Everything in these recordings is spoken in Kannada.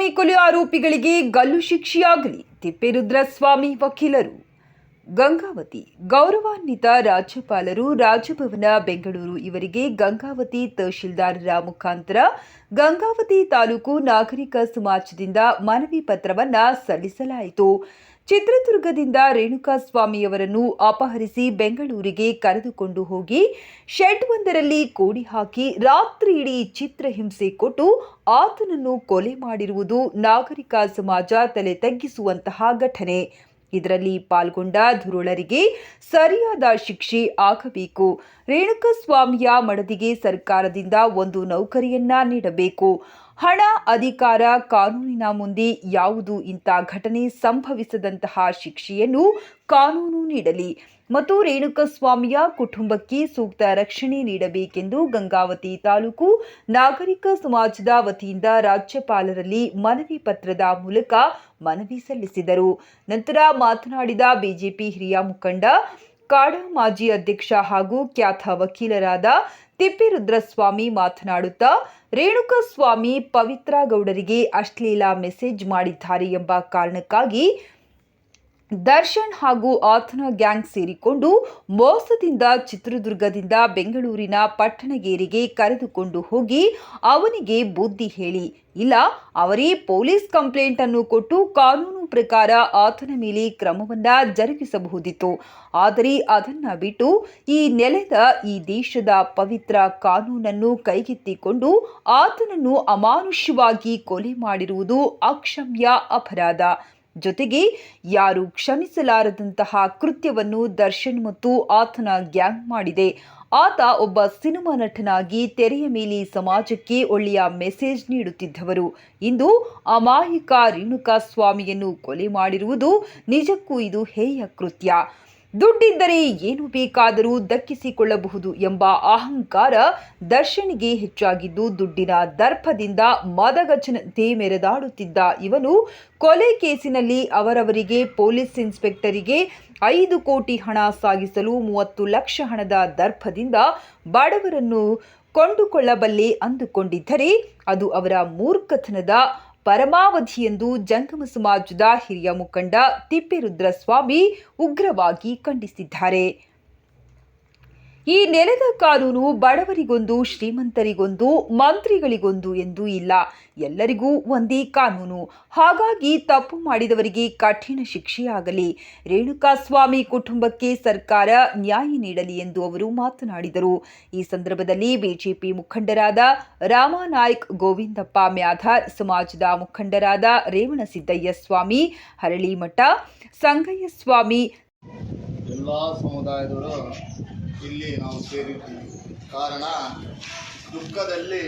ಸ್ವಾಮಿ ಕೊಲೆ ಆರೋಪಿಗಳಿಗೆ ಗಲ್ಲು ಶಿಕ್ಷೆಯಾಗಲಿ ತಿಪ್ಪೇರುದ್ರಸ್ವಾಮಿ ವಕೀಲರು. ಗಂಗಾವತಿ ಗೌರವಾನ್ವಿತ ರಾಜ್ಯಪಾಲರು ರಾಜಭವನ ಬೆಂಗಳೂರು ಇವರಿಗೆ ಗಂಗಾವತಿ ತಹಶೀಲ್ದಾರರ ಮುಖಾಂತರ ಗಂಗಾವತಿ ತಾಲೂಕು ನಾಗರಿಕ ಸಮಾಜದಿಂದ ಮನವಿ ಪತ್ರವನ್ನು ಸಲ್ಲಿಸಲಾಯಿತು. ಚಿತ್ರದುರ್ಗದಿಂದ ರೇಣುಕಾಸ್ವಾಮಿಯವರನ್ನು ಅಪಹರಿಸಿ ಬೆಂಗಳೂರಿಗೆ ಕರೆದುಕೊಂಡು ಹೋಗಿ ಶೆಡ್ ಒಂದರಲ್ಲಿ ಕೋಡಿ ಹಾಕಿ ರಾತ್ರಿಯಿಡೀ ಚಿತ್ರ ಚಿತ್ರಹಿಂಸೆ ಕೊಟ್ಟು ಆತನನ್ನು ಕೊಲೆ ಮಾಡಿರುವುದು ನಾಗರಿಕ ಸಮಾಜ ತಲೆ ತಗ್ಗಿಸುವಂತಹ ಘಟನೆ. ಇದರಲ್ಲಿ ಪಾಲ್ಗೊಂಡ ಧುರುಳರಿಗೆ ಸರಿಯಾದ ಶಿಕ್ಷೆ ಆಗಬೇಕು. ರೇಣುಕಸ್ವಾಮಿಯ ಮಡದಿಗೆ ಸರ್ಕಾರದಿಂದ ಒಂದು ನೌಕರಿಯನ್ನ ನೀಡಬೇಕು. ಹಣ ಅಧಿಕಾರ ಕಾನೂನಿನ ಮುಂದೆ ಯಾವುದು ಇಂಥ ಘಟನೆ ಸಂಭವಿಸದಂತಹ ಶಿಕ್ಷೆಯನ್ನು ಕಾನೂನು ನೀಡಲಿ. ಮತ್ತು ರೇಣುಕಸ್ವಾಮಿಯ ಕುಟುಂಬಕ್ಕೆ ಸೂಕ್ತ ರಕ್ಷಣೆ ನೀಡಬೇಕೆಂದು ಗಂಗಾವತಿ ತಾಲೂಕು ನಾಗರಿಕ ಸಮಾಜದ ವತಿಯಿಂದ ರಾಜ್ಯಪಾಲರಲ್ಲಿ ಮನವಿ ಪತ್ರದ ಮೂಲಕ ಮನವಿ ಸಲ್ಲಿಸಿದರು. ನಂತರ ಮಾತನಾಡಿದ ಬಿಜೆಪಿ ಹಿರಿಯ ಮುಖಂಡ ಕಾಡಾ ಮಾಜಿ ಅಧ್ಯಕ್ಷ ಹಾಗೂ ಖ್ಯಾತ ವಕೀಲರಾದ ತಿಪ್ಪಿರುದ್ರಸ್ವಾಮಿ ಮಾತನಾಡುತ್ತಾ, ರೇಣುಕಸ್ವಾಮಿ ಪವಿತ್ರ ಗೌಡರಿಗೆ ಅಶ್ಲೀಲ ಮೆಸೇಜ್ ಮಾಡಿದ್ದಾರೆ ಎಂಬ ಕಾರಣಕ್ಕಾಗಿ ದರ್ಶನ್ ಹಾಗೂ ಆತನ ಗ್ಯಾಂಗ್ ಸೇರಿಕೊಂಡು ಮೋಸದಿಂದ ಚಿತ್ರದುರ್ಗದಿಂದ ಬೆಂಗಳೂರಿನ ಪಟ್ಟಣಗೇರಿಗೆ ಕರೆದುಕೊಂಡು ಹೋಗಿ ಅವನಿಗೆ ಬುದ್ಧಿ ಹೇಳಿ. ಇಲ್ಲ, ಅವರೇ ಪೊಲೀಸ್ ಕಂಪ್ಲೇಂಟ್ ಅನ್ನು ಕೊಟ್ಟು ಕಾನೂನು ಪ್ರಕಾರ ಆತನ ಮೇಲೆ ಕ್ರಮವನ್ನ ಜರುಗಿಸಬಹುದಿತ್ತು. ಆದರೆ ಅದನ್ನ ಬಿಟ್ಟು ಈ ನೆಲದ ಈ ದೇಶದ ಪವಿತ್ರ ಕಾನೂನನ್ನು ಕೈಗೆತ್ತಿಕೊಂಡು ಆತನನ್ನು ಅಮಾನುಷ್ಯವಾಗಿ ಕೊಲೆ ಮಾಡಿರುವುದು ಅಕ್ಷಮ್ಯ ಅಪರಾಧ. ಜೊತೆಗೆ ಯಾರು ಕ್ಷಮಿಸಲಾರದಂತಹ ಕೃತ್ಯವನ್ನು ದರ್ಶನ್ ಮತ್ತು ಆತನ ಗ್ಯಾಂಗ್ ಮಾಡಿದೆ. ಆತ ಒಬ್ಬ ಸಿನಿಮಾ ನಟನಾಗಿ ತೆರೆಯ ಮೇಲೆ ಸಮಾಜಕ್ಕೆ ಒಳ್ಳೆಯ ಮೆಸೇಜ್ ನೀಡುತ್ತಿದ್ದವರು. ಇಂದು ಅಮಾಯಕ ರೇಣುಕಾ ಸ್ವಾಮಿಯನ್ನು ಕೊಲೆ ಮಾಡಿರುವುದು ನಿಜಕ್ಕೂ ಇದು ಹೇಯ ಕೃತ್ಯ. ದುಡ್ಡಿದ್ದರೆ ಏನು ಬೇಕಾದರೂ ದಕ್ಕಿಸಿಕೊಳ್ಳಬಹುದು ಎಂಬ ಅಹಂಕಾರ ದರ್ಶನ್ಗೆ ಹೆಚ್ಚಾಗಿದ್ದು ದುಡ್ಡಿನ ದರ್ಪದಿಂದ ಮದಗಜನಂತೆ ಮೆರೆದಾಡುತ್ತಿದ್ದ ಇವನು ಕೊಲೆ ಕೇಸಿನಲ್ಲಿ ಅವರವರಿಗೆ ಪೊಲೀಸ್ ಇನ್ಸ್ಪೆಕ್ಟರಿಗೆ ಐದು ಕೋಟಿ ಹಣ ಸಾಗಿಸಲು ಮೂವತ್ತು ಲಕ್ಷ ಹಣದ ದರ್ಪದಿಂದ ಬಡವರನ್ನು ಕೊಂಡುಕೊಳ್ಳಬಲ್ಲೆ ಅಂದುಕೊಂಡಿದ್ದರೆ ಅದು ಅವರ ಮೂರ್ಖತನದ ಪರಮಾವಧಿ ಎಂದು ಜಂಗಮ ಸಮಾಜದ ಹಿರಿಯ ಮುಖಂಡ ತಿಪ್ಪೇರುದ್ರಸ್ವಾಮಿ ಉಗ್ರವಾಗಿ ಖಂಡಿಸಿದ್ದಾರೆ. ಈ ನೆಲದ ಕಾನೂನು ಬಡವರಿಗೊಂದು, ಶ್ರೀಮಂತರಿಗೊಂದು, ಮಂತ್ರಿಗಳಿಗೊಂದು ಎಂದು ಇಲ್ಲ. ಎಲ್ಲರಿಗೂ ಒಂದೇ ಕಾನೂನು. ಹಾಗಾಗಿ ತಪ್ಪು ಮಾಡಿದವರಿಗೆ ಕಠಿಣ ಶಿಕ್ಷೆಯಾಗಲಿ. ರೇಣುಕಾಸ್ವಾಮಿ ಕುಟುಂಬಕ್ಕೆ ಸರ್ಕಾರ ನ್ಯಾಯ ನೀಡಲಿ ಎಂದು ಅವರು ಮಾತನಾಡಿದರು. ಈ ಸಂದರ್ಭದಲ್ಲಿ ಬಿಜೆಪಿ ಮುಖಂಡರಾದ ರಾಮಾನಾಯ್ಕ್ ಗೋವಿಂದಪ್ಪ ಮ್ಯಾಧಾರ್, ಸಮಾಜದ ಮುಖಂಡರಾದ ರೇವಣಸಿದ್ದಯ್ಯ ಸ್ವಾಮಿ, ಹರಳಿಮಠ ಸಂಗಯ್ಯ ಸ್ವಾಮಿ ಎಲ್ಲ ಸಮುದಾಯದವರು ಇಲ್ಲಿ ನಾವು ಸೇರಿದ್ದೀವಿ. ಕಾರಣ, ದುಃಖದಲ್ಲಿ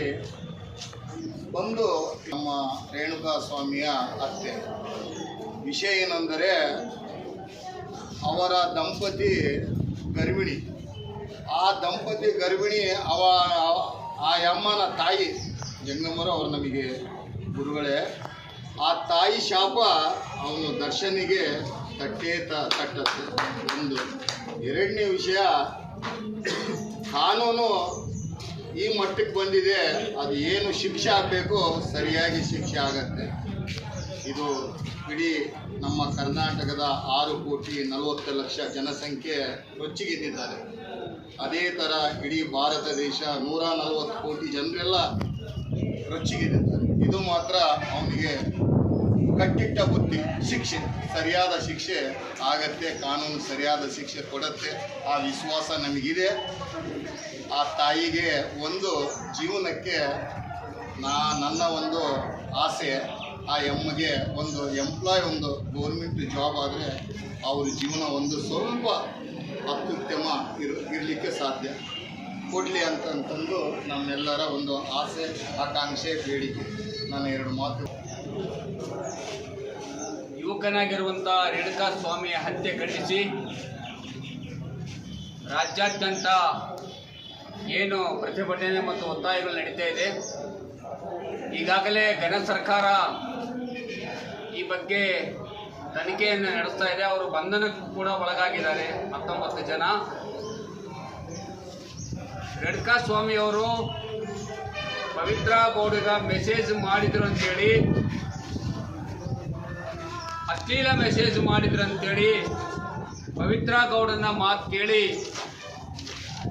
ಬಂದು ನಮ್ಮ ರೇಣುಕಾ ಸ್ವಾಮಿಯ ಅತ್ತೆ ವಿಷಯ ಏನೆಂದರೆ, ಅವರ ದಂಪತಿ ಗರ್ಭಿಣಿ. ಆ ದಂಪತಿ ಗರ್ಭಿಣಿ ಅವ, ಆ ಅಮ್ಮನ ತಾಯಿ ಜಂಗಮ್ಮರು ಅವರು ನಮಗೆ ಗುರುಗಳೇ. ಆ ತಾಯಿ ಶಾಪ ಅವನು ದರ್ಶನಿಗೆ ತಟ್ಟೇ ತಟ್ಟತ್ತೆ ಒಂದು ಎರಡನೇ ವಿಷಯ ಕಾನೂನು ಈ ಮಟ್ಟಕ್ಕೆ ಬಂದಿದೆ, ಅದು ಏನು ಶಿಕ್ಷೆ ಆಗಬೇಕು ಸರಿಯಾಗಿ ಶಿಕ್ಷೆ ಆಗತ್ತೆ. ಇದು ಇಡೀ ನಮ್ಮ ಕರ್ನಾಟಕದ ಆರು ಕೋಟಿ ನಲವತ್ತು ಲಕ್ಷ ಜನಸಂಖ್ಯೆ ರೊಚ್ಚಿಗೆದ್ದಿದ್ದಾರೆ. ಅದೇ ಥರ ಇಡೀ ಭಾರತ ದೇಶ ನೂರ ನಲವತ್ತು ಕೋಟಿ ಜನರೆಲ್ಲ ರೊಚ್ಚಿಗೆದ್ದಿದ್ದಾರೆ. ಇದು ಮಾತ್ರ ಅವನಿಗೆ ಕಟ್ಟಿಟ್ಟ ಬುದ್ಧಿ, ಶಿಕ್ಷೆ, ಸರಿಯಾದ ಶಿಕ್ಷೆ ಆಗತ್ತೆ, ಕಾನೂನು ಸರಿಯಾದ ಶಿಕ್ಷೆ ಕೊಡತ್ತೆ, ಆ ವಿಶ್ವಾಸ ನಮಗಿದೆ. ಆ ತಾಯಿಗೆ ಒಂದು ಜೀವನಕ್ಕೆ ನಾ, ನನ್ನ ಒಂದು ಆಸೆ, ಆ ಎಮ್ಮಗೆ ಒಂದು ಎಂಪ್ಲಾಯ್ ಒಂದು ಗೌರ್ಮೆಂಟ್ ಜಾಬ್ ಆದರೆ ಅವ್ರ ಜೀವನ ಒಂದು ಸ್ವಲ್ಪ ಅತ್ಯುತ್ತಮ ಇರ್, ಇರಲಿಕ್ಕೆ ಸಾಧ್ಯ. ಕೊಡಲಿ ಅಂತಂತಂದು ನಮ್ಮೆಲ್ಲರ ಒಂದು ಆಸೆ, ಆಕಾಂಕ್ಷೆ, ಬೇಡಿಕೆ. ನಾನು ಎರಡು ಮಾತು ಯುವಕನಾಗಿರುವಂಥ ರೇಣುಕಾ ಸ್ವಾಮಿಯ ಹತ್ಯೆ ಖಂಡಿಸಿ. ರಾಜ್ಯಾದ್ಯಂತ ಏನು ಪ್ರತಿಭಟನೆ ಮತ್ತು ಒತ್ತಾಯಗಳು ನಡೀತಾ ಇದೆ. ಈಗಾಗಲೇ ಘನ ಸರ್ಕಾರ ಈ ಬಗ್ಗೆ ತನಿಖೆಯನ್ನು ನಡೆಸ್ತಾ ಇದೆ. ಅವರು ಬಂಧನಕ್ಕೂ ಕೂಡ ಒಳಗಾಗಿದ್ದಾರೆ ಹತ್ತೊಂಬತ್ತು ಜನ. ರೇಣುಕಾ ಸ್ವಾಮಿಯವರು ಪವಿತ್ರ ಗೌಡಿಗ ಮೆಸೇಜ್ ಮಾಡಿದ್ರು ಅಂತೇಳಿ ಅಶ್ಲೀಲ ಮೆಸೇಜ್ ಮಾಡಿದ್ರಂತೇಳಿ ಪವಿತ್ರ ಗೌಡನ ಮಾತು ಕೇಳಿ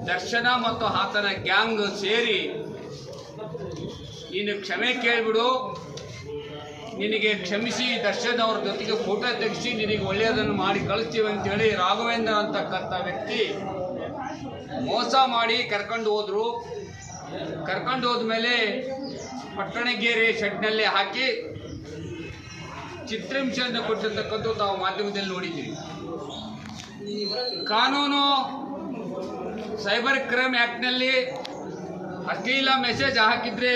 ದರ್ಶನ ಮತ್ತು ಆತನ ಗ್ಯಾಂಗ್ ಸೇರಿ, ನೀನು ಕ್ಷಮೆ ಕೇಳಿಬಿಡು. ನಿನಗೆ ಕ್ಷಮಿಸಿ ದರ್ಶನ್ ಅವ್ರ ಜೊತೆಗೆ ಫೋಟೋ ತೆಗೆಸಿ, ನಿನಗೆ ಒಳ್ಳೆಯದನ್ನು ಮಾಡಿ ಕಳಿಸ್ತೀವಿ ಅಂತೇಳಿ ರಾಘವೇಂದ್ರ ಅಂತಕ್ಕಂಥ ವ್ಯಕ್ತಿ ಮೋಸ ಮಾಡಿ ಕರ್ಕೊಂಡು ಹೋದರು. ಕರ್ಕೊಂಡು ಹೋದ್ಮೇಲೆ ಪಟ್ಟಣಗೇರಿ ಶೆಡ್ನಲ್ಲಿ ಹಾಕಿ ಚಿತ್ರಹಿಂಸೆಯನ್ನು ಕೊಟ್ಟಿರ್ತಕ್ಕಂಥ ನಾವು ಮಾಧ್ಯಮದಲ್ಲಿ ನೋಡಿದ್ದೀವಿ. ಕಾನೂನು, ಸೈಬರ್ ಕ್ರೈಮ್ ಆ್ಯಕ್ಟ್ನಲ್ಲಿ ಅಶ್ಲೀಲ ಮೆಸೇಜ್ ಹಾಕಿದ್ರೆ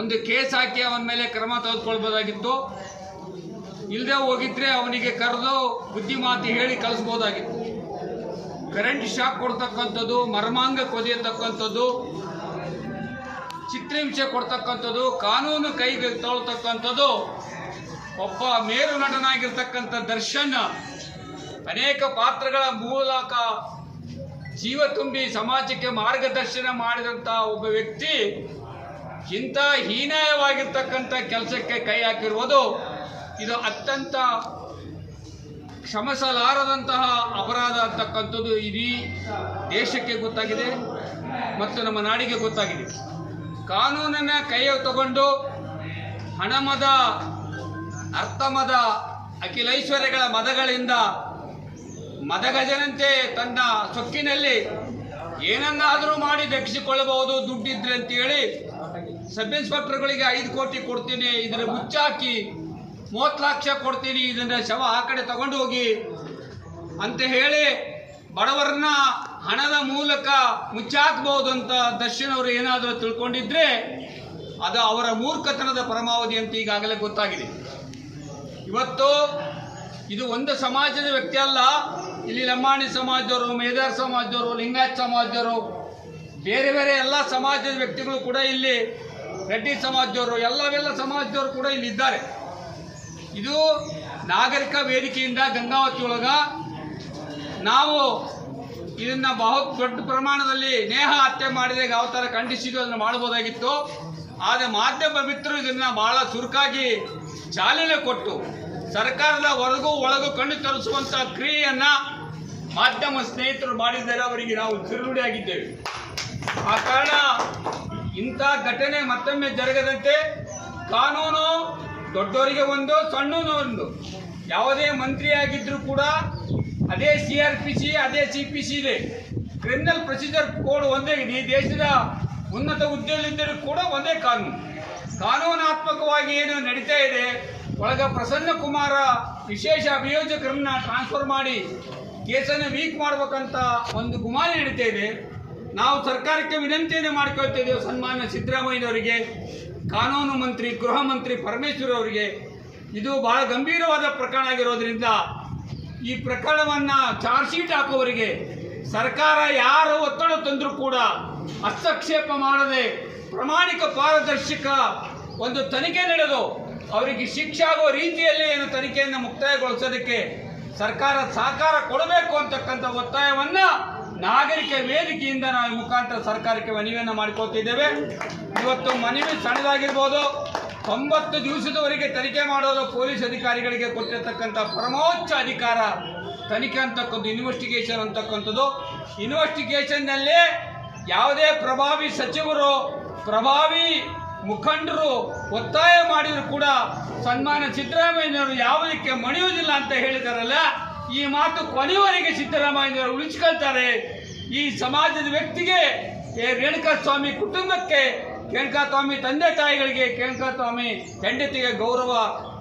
ಒಂದು ಕೇಸ್ ಹಾಕಿ ಅವನ ಮೇಲೆ ಕ್ರಮ ತೆಗೆದುಕೊಳ್ಬೋದಾಗಿತ್ತು. ಇಲ್ಲದೆ ಹೋಗಿದ್ರೆ ಅವನಿಗೆ ಕರೆದು ಬುದ್ಧಿ ಮಾತು ಹೇಳಿ ಕಲಿಸ್ಬೋದಾಗಿತ್ತು ಕರೆಂಟ್ ಶಾಕ್ ಕೊಡ್ತಕ್ಕಂಥದ್ದು, ಮರ್ಮಾಂಗ ಕೊದಿಯತಕ್ಕಂಥದ್ದು, ಚಿತ್ರಹಿಂಸೆ ಕೊಡ್ತಕ್ಕಂಥದ್ದು, ಕಾನೂನು ಕೈಗೆ ತೊಳ್ತಕ್ಕಂಥದ್ದು ಒಬ್ಬ ಮೇರು ನಟನಾಗಿರ್ತಕ್ಕಂಥ ದರ್ಶನ್, ಅನೇಕ ಪಾತ್ರಗಳ ಮೂಲಕ ಜೀವ ತುಂಬಿ ಸಮಾಜಕ್ಕೆ ಮಾರ್ಗದರ್ಶನ ಮಾಡಿದಂಥ ಒಬ್ಬ ವ್ಯಕ್ತಿ ಇಂಥ ಹೀನಾಯವಾಗಿರ್ತಕ್ಕಂಥ ಕೆಲಸಕ್ಕೆ ಕೈ ಹಾಕಿರುವುದು ಇದು ಅತ್ಯಂತ ಕ್ಷಮಿಸಲಾರದಂತಹ ಅಪರಾಧ ಅಂತಕ್ಕಂಥದ್ದು ಇಡೀ ದೇಶಕ್ಕೆ ಗೊತ್ತಾಗಿದೆ ಮತ್ತು ನಮ್ಮ ನಾಡಿಗೆ ಗೊತ್ತಾಗಿದೆ. ಕಾನೂನನ್ನು ಕೈಯಲ್ಲಿ ತಗೊಂಡು ಹಣಮದ ಅರ್ಥಮದ ಅಖಿಲೈಶ್ವರ್ಯಗಳ ಮದಗಳಿಂದ ಮದಗಜನಂತೆ ತನ್ನ ಸೊಕ್ಕಿನಲ್ಲಿ ಏನನ್ನಾದರೂ ಮಾಡಿ ದಕ್ಷಿಕೊಳ್ಳಬಹುದು ದುಡ್ಡಿದ್ರೆ ಅಂತೇಳಿ ಸಬ್ ಇನ್ಸ್ಪೆಕ್ಟರ್ಗಳಿಗೆ ಐದು ಕೋಟಿ ಕೊಡ್ತೀನಿ, ಇದನ್ನ ಮುಚ್ಚಾಕಿ ಮೂವತ್ತು ಲಕ್ಷ ಕೊಡ್ತೀನಿ, ಇದನ್ನ ಶವ ಆ ಕಡೆ ತಗೊಂಡು ಹೋಗಿ ಅಂತ ಹೇಳಿ ಬಡವರನ್ನ ಹಣದ ಮೂಲಕ ಮುಚ್ಚಾಕ್ಬಹುದು ಅಂತ ದರ್ಶನ್ ಅವರು ಏನಾದರೂ ತಿಳ್ಕೊಂಡಿದ್ರೆ ಅದು ಅವರ ಮೂರ್ಖತನದ ಪರಮಾವಧಿ ಅಂತ ಈಗಾಗಲೇ ಗೊತ್ತಾಗಿದೆ. ಇವತ್ತು ಇದು ಒಂದು ಸಮಾಜದ ವ್ಯಕ್ತಿ ಅಲ್ಲ. ಇಲ್ಲಿ ಲಂಬಾಣಿ ಸಮಾಜದವರು, ಮೇದಾರ್ ಸಮಾಜದವರು, ಲಿಂಗಾಯತ್ ಸಮಾಜದವರು, ಬೇರೆ ಬೇರೆ ಎಲ್ಲ ಸಮಾಜದ ವ್ಯಕ್ತಿಗಳು ಕೂಡ ಇಲ್ಲಿ ರೆಡ್ಡಿ ಸಮಾಜದವರು, ಎಲ್ಲವೆಲ್ಲ ಸಮಾಜದವರು ಕೂಡ ಇಲ್ಲಿ ಇದ್ದಾರೆ. ಇದು ನಾಗರಿಕ ವೇದಿಕೆಯಿಂದ ಗಂಗಾವತಿ ಒಳಗ ನಾವು ಇದನ್ನ ಬಹು ದೊಡ್ಡ ಪ್ರಮಾಣದಲ್ಲಿ ನೇಹ ಹತ್ಯೆ ಮಾಡಿದ ಯಾವ ಖಂಡಿಸಿದ್ದು ಅದನ್ನು ಮಾಡ್ಬೋದಾಗಿತ್ತು ಆದರೆ ಮಾಧ್ಯಮ ಮಿತ್ರರು ಇದನ್ನ ಬಹಳ ಚುರುಕಾಗಿ ಚಾಲನೆ ಕೊಟ್ಟು ಸರ್ಕಾರದ ಹೊರಗೂ ಒಳಗೂ ಕಣ್ಣು ತರಿಸುವಂತಹ ಕ್ರಿಯೆಯನ್ನ ಮಾಧ್ಯಮ ಸ್ನೇಹಿತರು ಮಾಡಿದ್ದಾರೆ, ಅವರಿಗೆ ನಾವು ತಿರುನುಡಿಯಾಗಿದ್ದೇವೆ ಆ ಕಾರಣ ಇಂಥ ಘಟನೆ ಮತ್ತೊಮ್ಮೆ ಜರುಗದಂತೆ ಕಾನೂನು ದೊಡ್ಡವರಿಗೆ ಒಂದು, ಸಣ್ಣನು ಒಂದು. ಯಾವುದೇ ಮಂತ್ರಿಯಾಗಿದ್ದರೂ ಕೂಡ ಅದೇ ಸಿ ಆರ್ ಪಿ ಸಿ, ಅದೇ ಸಿ ಪಿ ಸಿ ಇದೆ. ಕ್ರಿಮಿನಲ್ ಪ್ರೊಸೀಜರ್ ಕೋಡ್ ಒಂದೇ ಈ ದೇಶದ ಉನ್ನತ ಹುದ್ದೆಯಲ್ಲಿದ್ದರೂ ಕೂಡ ಒಂದೇ ಕಾನೂನು. ಕಾನೂನಾತ್ಮಕವಾಗಿ ಏನು ನಡೀತಾ ಇದೆ, ಒಳಗ ಪ್ರಸನ್ನ ಕುಮಾರ ವಿಶೇಷ ಅಭಿಯೋಜಕರನ್ನ ಟ್ರಾನ್ಸ್ಫರ್ ಮಾಡಿ ಕೇಸನ್ನು ವೀಕ್ ಮಾಡಬೇಕಂತ ಒಂದು ಗುಮಾನಿ ನಡೀತಾ ಇದೆ. ನಾವು ಸರ್ಕಾರಕ್ಕೆ ವಿನಂತಿಯನ್ನು ಮಾಡ್ಕೊಳ್ತಾ ಇದ್ದೇವೆ ಸನ್ಮಾನ್ಯ ಸಿದ್ದರಾಮಯ್ಯನವರಿಗೆ, ಕಾನೂನು ಮಂತ್ರಿ, ಗೃಹ ಮಂತ್ರಿ ಪರಮೇಶ್ವರ್ ಅವರಿಗೆ. ಇದು ಬಹಳ ಗಂಭೀರವಾದ ಪ್ರಕರಣ ಆಗಿರೋದ್ರಿಂದ ಈ ಪ್ರಕರಣವನ್ನ ಚಾರ್ಜ್ ಶೀಟ್ ಹಾಕುವವರಿಗೆ ಸರ್ಕಾರ ಯಾರು ಒತ್ತಡ ತಂದರೂ ಕೂಡ ಹಸ್ತಕ್ಷೇಪ ಮಾಡದೆ ಪ್ರಾಮಾಣಿಕ ಪಾರದರ್ಶಕ ಒಂದು ತನಿಖೆ ನಡೆದು ಅವರಿಗೆ ಶಿಕ್ಷೆ ಆಗುವ ರೀತಿಯಲ್ಲಿ ಏನು ತನಿಖೆಯನ್ನು ಮುಕ್ತಾಯಗೊಳಿಸೋದಕ್ಕೆ ಸರ್ಕಾರ ಸಹಕಾರ ಕೊಡಬೇಕು ಅಂತಕ್ಕಂಥ ಒತ್ತಾಯವನ್ನು ನಾಗರಿಕ ವೇದಿಕೆಯಿಂದ ನಾವು ಮುಖಾಂತರ ಸರ್ಕಾರಕ್ಕೆ ಮನವಿಯನ್ನು ಮಾಡಿಕೊಳ್ತಿದ್ದೇವೆ. ಇವತ್ತು ಮನವಿ ಸಣ್ಣದಾಗಿರ್ಬೋದು. ತೊಂಬತ್ತು ದಿವಸದವರೆಗೆ ತನಿಖೆ ಮಾಡೋದು ಪೊಲೀಸ್ ಅಧಿಕಾರಿಗಳಿಗೆ ಕೊಟ್ಟಿರ್ತಕ್ಕಂಥ ಪರಮೋಚ್ಚ ಅಧಿಕಾರ, ತನಿಖೆ ಅಂತಕ್ಕಂಥ ಇನ್ವೆಸ್ಟಿಗೇಷನ್ ಅಂತಕ್ಕಂಥದ್ದು. ಇನ್ವೆಸ್ಟಿಗೇಷನ್ನಲ್ಲೇ ಯಾವುದೇ ಪ್ರಭಾವಿ ಸಚಿವರು ಪ್ರಭಾವಿ ಮುಖಂಡರು ಒತ್ತಾಯ ಮಾಡಿದ್ರು ಕೂಡ ಸನ್ಮಾನ ಸಿದ್ದರಾಮಯ್ಯನವರು ಯಾವುದಕ್ಕೆ ಮಣಿಯುವುದಿಲ್ಲ ಅಂತ ಹೇಳಿದಾರಲ್ಲ, ಈ ಮಾತು ಕೊನೆಯವರೆಗೆ ಸಿದ್ದರಾಮಯ್ಯನವರು ಉಳಿಸ್ಕೊಳ್ತಾರೆ. ಈ ಸಮಾಜದ ವ್ಯಕ್ತಿಗೆ ರೇಣುಕಾ ಸ್ವಾಮಿ ಕುಟುಂಬಕ್ಕೆ ಕೇಣಕಾ ಸ್ವಾಮಿ ತಂದೆ ತಾಯಿಗಳಿಗೆ ಕೇಣಕಾ ಸ್ವಾಮಿ ಹೆಂಡತಿಗೆ ಗೌರವ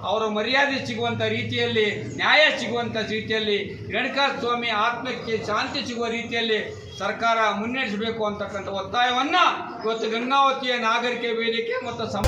ಅವರ ಮರ್ಯಾದೆ ಸಿಗುವಂಥ ರೀತಿಯಲ್ಲಿ, ನ್ಯಾಯ ಸಿಗುವಂಥ ರೀತಿಯಲ್ಲಿ ರೇಣುಕಾ ಸ್ವಾಮಿ ಆತ್ಮಕ್ಕೆ ಶಾಂತಿ ಸಿಗುವ ರೀತಿಯಲ್ಲಿ ಸರ್ಕಾರ ಮುನ್ನಡೆಸಬೇಕು ಅಂತಕ್ಕಂಥ ಒತ್ತಾಯವನ್ನು ಇವತ್ತು ಗಂಗಾವತಿಯ ನಾಗರಿಕ ವೇದಿಕೆ ಮತ್ತು ಸಮ